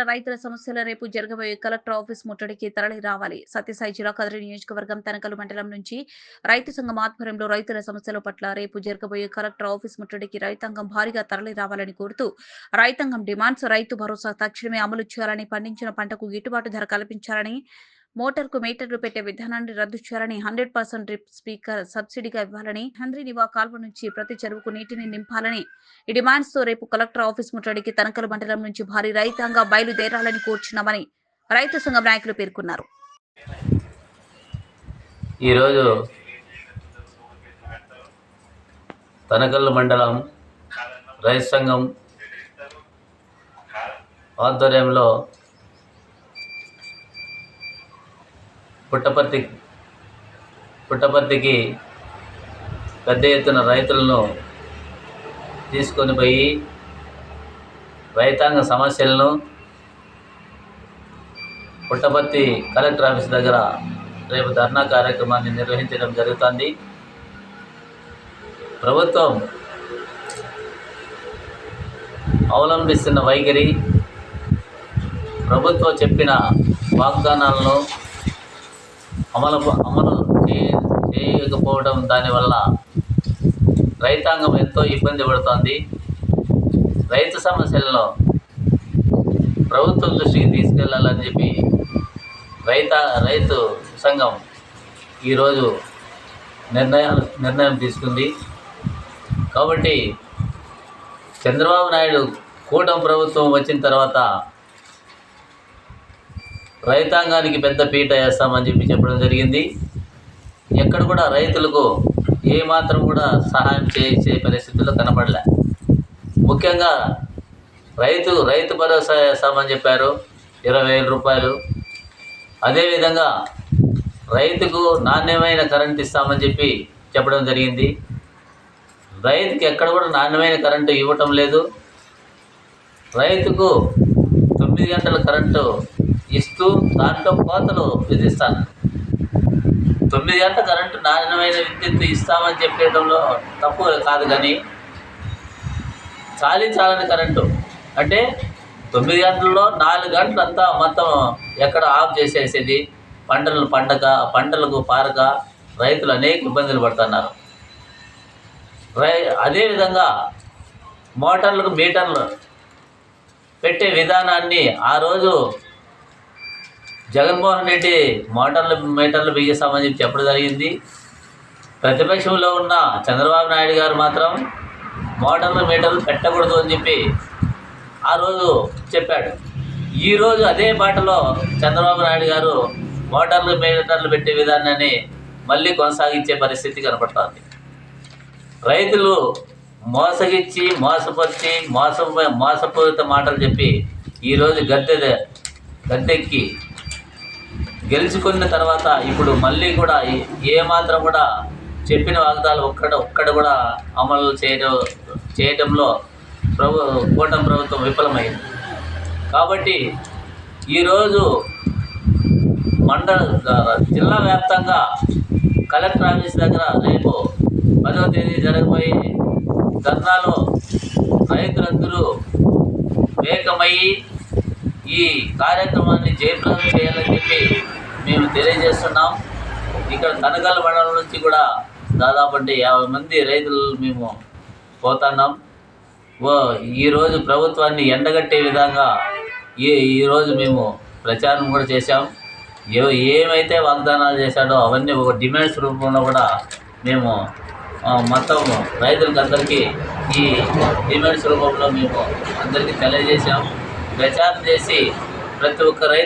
జిల్లా రైతుల సమస్యల రేపు జరగబోయే కలెక్టర్ ఆఫీస్ ముట్టడికి తరలి రావాలి. సత్యసాయి జిల్లా కదిరి నియోజకవర్గం తనకలు మండలం నుంచి రైతు సంఘం ఆధ్వర్యంలో రైతుల సమస్యల పట్ల రేపు జరగబోయే కలెక్టర్ ఆఫీస్ ముట్టడికి రైతాంగం భారీగా తరలి రావాలని కోరుతూ రైతాంగం డిమాండ్స్ రైతు భరోసా తక్షణమే అమలు చేయాలని పండించిన పంటకు గిట్టుబాటు ధర కల్పించాలని మోటార్కు మీటర్లు పెట్టే విధానాన్ని రద్దు చేయాలని హండ్రెడ్ పర్సెంట్ డ్రిప్ స్పీకర్ సబ్సిడీగా ఇవ్వాలని హంద్రి నివా కాల్వ నుంచి ప్రతి చెరువుకు నీటిని నింపాలని ఈ డిమాండ్స్తో రేపు కలెక్టర్ ఆఫీస్ ముట్టడికి తనకల మండలం నుంచి భారీ రైతాంగా బయలుదేరాలని కోరుచున్నామని రైతు సంఘం నాయకులు పేర్కొన్నారు. ఈరోజు తనకల్లు మండలం రైతు సంఘం ఆధ్వర్యంలో పుట్టపర్తి పుట్టపర్తికి పెద్ద ఎత్తున రైతులను తీసుకొని పోయి రైతాంగ సమస్యలను పుట్టపర్తి కలెక్టర్ ఆఫీస్ దగ్గర రేపు ధర్నా కార్యక్రమాన్ని నిర్వహించడం జరుగుతుంది. ప్రభుత్వం అవలంబిస్తున్న వైఖరి ప్రభుత్వం చెప్పిన వాగ్దానాలను అమలు అమలు చేయకపోవడం దానివల్ల రైతాంగం ఎంతో ఇబ్బంది పడుతోంది. రైతు సమస్యలను ప్రభుత్వం దృష్టికి తీసుకెళ్ళాలని చెప్పి రైత రైతు సంఘం ఈరోజు నిర్ణయాలు నిర్ణయం తీసుకుంది. కాబట్టి చంద్రబాబు నాయుడు కూటమి ప్రభుత్వం వచ్చిన తర్వాత రైతాంగానికి పెద్ద పీట వేస్తామని చెప్పి చెప్పడం జరిగింది. ఎక్కడ కూడా రైతులకు ఏమాత్రం కూడా సహాయం చేసే పరిస్థితుల్లో కనపడలే. ముఖ్యంగా రైతు రైతు భరోసా వేస్తామని చెప్పారు. ఇరవై వేల రూపాయలు. అదేవిధంగా రైతుకు నాణ్యమైన కరెంట్ ఇస్తామని చెప్పి చెప్పడం జరిగింది. రైతుకి ఎక్కడ కూడా నాణ్యమైన కరెంటు ఇవ్వటం లేదు. రైతుకు తొమ్మిది గంటల కరెంటు ఇస్తూ దాంట్లో కోతలు విధిస్తాను. తొమ్మిది గంటల కరెంటు నాణ్యమైన విద్యుత్ ఇస్తామని చెప్పడంలో తప్పు కాదు కానీ చాలించాలని కరెంటు. అంటే తొమ్మిది గంటల్లో నాలుగు గంటలు అంతా మొత్తం ఎక్కడ ఆఫ్ చేసేసేది? పంటలు పండగ పంటలకు పారక రైతులు అనేక ఇబ్బందులు పడుతున్నారు. రై అదేవిధంగా మోటార్లకు మీటర్లు పెట్టే విధానాన్ని ఆ రోజు జగన్మోహన్ రెడ్డి మోటార్లు మీటర్లు బిగిస్తామని చెప్పి చెప్పడం జరిగింది. ప్రతిపక్షంలో ఉన్న చంద్రబాబు నాయుడు గారు మాత్రం మోటార్లు మీటర్లు పెట్టకూడదు అని చెప్పి ఆ రోజు చెప్పాడు. ఈరోజు అదే పాటలో చంద్రబాబు నాయుడు గారు మోటార్లు మీటర్లు పెట్టే విధానాన్ని మళ్ళీ కొనసాగించే పరిస్థితి కనపడుతోంది. రైతులు మోసగిచ్చి మోసపరిచి మోసం మోసపూరిత మాటలు చెప్పి ఈరోజు గద్దె గద్దెక్కి గెలుచుకున్న తర్వాత ఇప్పుడు మళ్ళీ కూడా ఏమాత్రం కూడా చెప్పిన వాగ్దాలు ఒక్కడ ఒక్కడ కూడా అమలు చేయడం చేయడంలో ప్రభు కూటమి ప్రభుత్వం విఫలమైంది. కాబట్టి ఈరోజు మండల జిల్లా వ్యాప్తంగా కలెక్టర్ ఆఫీస్ దగ్గర రేపు పదవ తేదీ జరగబోయే ధర్నాలో రైతులందరూ ఏకమయ్యి ఈ కార్యక్రమాన్ని జయప్రదం చేయాలని చెప్పి మేము తెలియజేస్తున్నాం. ఇక్కడ కనగల మండలం నుంచి కూడా దాదాపు అంటే యాభై మంది రైతులు మేము పోతున్నాం. ఓ ఈరోజు ప్రభుత్వాన్ని ఎండగట్టే విధంగా ఈ ఈరోజు మేము ప్రచారం కూడా చేశాం. ఏ ఏమైతే వాగ్దానాలు చేశాడో అవన్నీ ఒక డిమాండ్స్ రూపంలో కూడా మేము మొత్తం రైతులకు అందరికీ ఈ డిమాండ్స్ రూపంలో మేము అందరికీ తెలియజేశాం. ప్రచారం చేసి ప్రతి ఒక్క రైతు